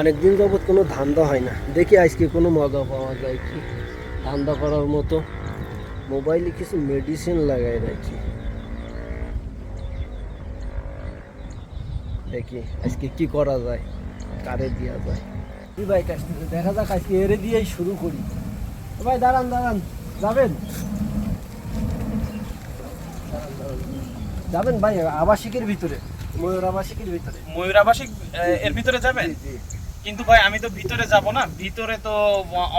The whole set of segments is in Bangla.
অনেকদিন যাবৎ কোনো ধান্দা হয় না। দেখি আজকে কোনো মজা পাওয়া যায় কি? ধান্দা করার মতো মোবাইলে কিছু মেডিসিন লাগাই রাখি। দেখি আজকে কি করা যায় কারে দেওয়া যায়। কি ভাই কাছ থেকে দেখা যাক আজকে এড়ে দিয়েই শুরু করি। ভাই দাঁড়ান দাঁড়ান। যাবেন। যাবেন ভাই আবাসিকের ভিতরে ময়ূর আবাসিকের ভিতরে। ময়ূর আবাসিক এর ভিতরে যাবেন? জি, জি। কিন্তু ভাই আমি তো ভিতরে যাব না। ভিতরে তো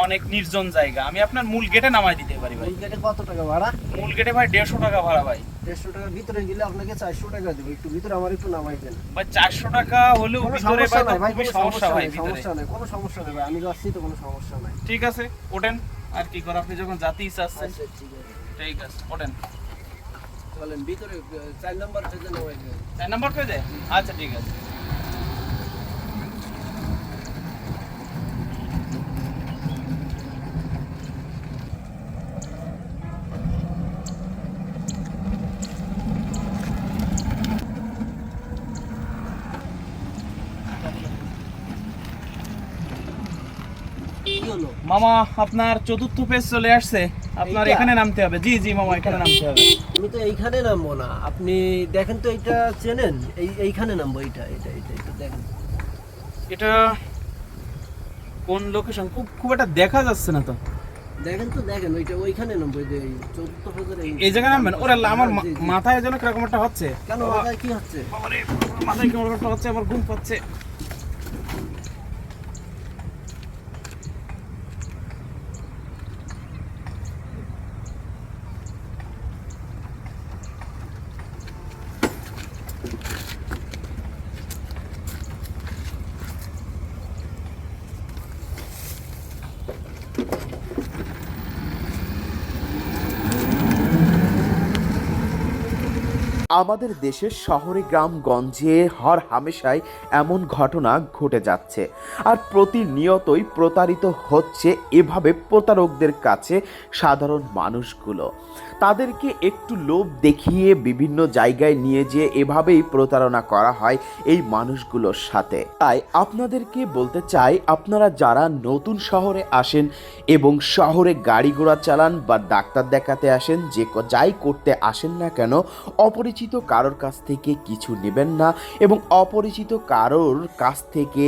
অনেক নির্জন জায়গা। আমি আপনার মূল গেটে নামাই দিতে পারি ভাই। গেটে কত টাকা ভাড়া? মূল গেটে ভাই দেড়শো টাকা ভাড়া ভাই। দেড়শো টাকার ভিতরে গেলে আপনাকে চারশো টাকা দেবো। একটু ভিতরে আমার একটু নামাই দেন। ভাই চারশো টাকা হলেও ভিতরে ভাই নাই কোনো সমস্যা ভাই ভিতরে। সমস্যা নেই কোনো সমস্যা নেই ভাই। আমি যাচ্ছি তো কোনো সমস্যা নাই। ঠিক আছে ওঠেন। আর কি করে আপনি যখন জাতি চাচ্ছেন আচ্ছা ঠিক আছে। ঠিক আছে ওঠেন। চলেন ভিতরে চার নম্বর পেজে নামাই দেন। চার নাম্বার পেজে আচ্ছা ঠিক আছে। মামা আপনার চতুর্থ পেজ চলে আসছে। আপনার এখানে নামতে হবে। জি জি মামা এখানে নামতে হবে। আমি তো এইখানে নামবো না। আপনি দেখেন তো এইটা চেনেন? এই এইখানে নামবো এইটা এটা এটা এটা দেখেন। এটা কোন লোকেশন খুব খুব একটা দেখা যাচ্ছে না তো। দেখেন তো দেখেন ওইটা ওইখানে নামবো যে চতুর্থ এই জায়গায় নামবেন? ওরে আল্লাহ, আমার। মাথায় যেন কীরকম একটা হচ্ছে। কেন মাথায় কি হচ্ছে? মাথায় কেমন একটা হচ্ছে আমার ঘুম পাচ্ছে। আমাদের দেশের শহরে গ্রামগঞ্জে হর হামেশায় এমন ঘটনা ঘটে যাচ্ছে। আর প্রতিনিয়তই প্রতারিত হচ্ছে এভাবে প্রতারকদের কাছে সাধারণ মানুষগুলো। তাদেরকে একটু লোভ দেখিয়ে বিভিন্ন জায়গায় নিয়ে যেয়ে এভাবেই প্রতারণা করা হয় এই মানুষগুলোর সাথে। তাই আপনাদেরকে বলতে চাই, আপনারা যারা নতুন শহরে আসেন এবং শহরে গাড়ি ঘোড়া চালান বা ডাক্তার দেখাতে আসেন, যে যাই করতে আসেন না কেন, অপরিচিত কারোর কাছ থেকে কিছু নেবেন না এবং অপরিচিত কারোর কাছ থেকে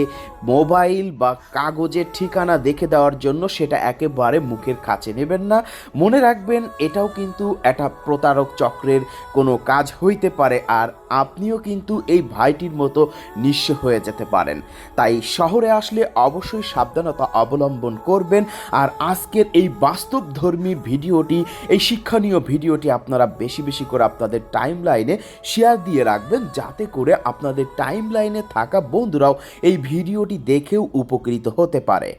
মোবাইল বা কাগজের ঠিকানা দেখে দেওয়ার জন্য সেটা একেবারে মুখের কাছে নেবেন না। মনে রাখবেন, এটাও কিন্তু একটা প্রতারক চক্রের কোনো কাজ হইতে পারে আর আপনিও কিন্তু এই ভাইটির মতো নিঃস্ব হয়ে যেতে পারেন। তাই শহরে আসলে অবশ্যই সাবধানতা অবলম্বন করবেন আর আজকের এই বাস্তবধর্মী ভিডিওটি, এই শিক্ষণীয় ভিডিওটি আপনারা বেশি বেশি করে আপনাদের টাইম লাইনে শেয়ার দিয়ে রাখবেন যাতে করে আপনাদের টাইম লাইনে থাকা বন্ধুরাও এই ভিডিওটি দেখেও উপকৃত হতে পারে।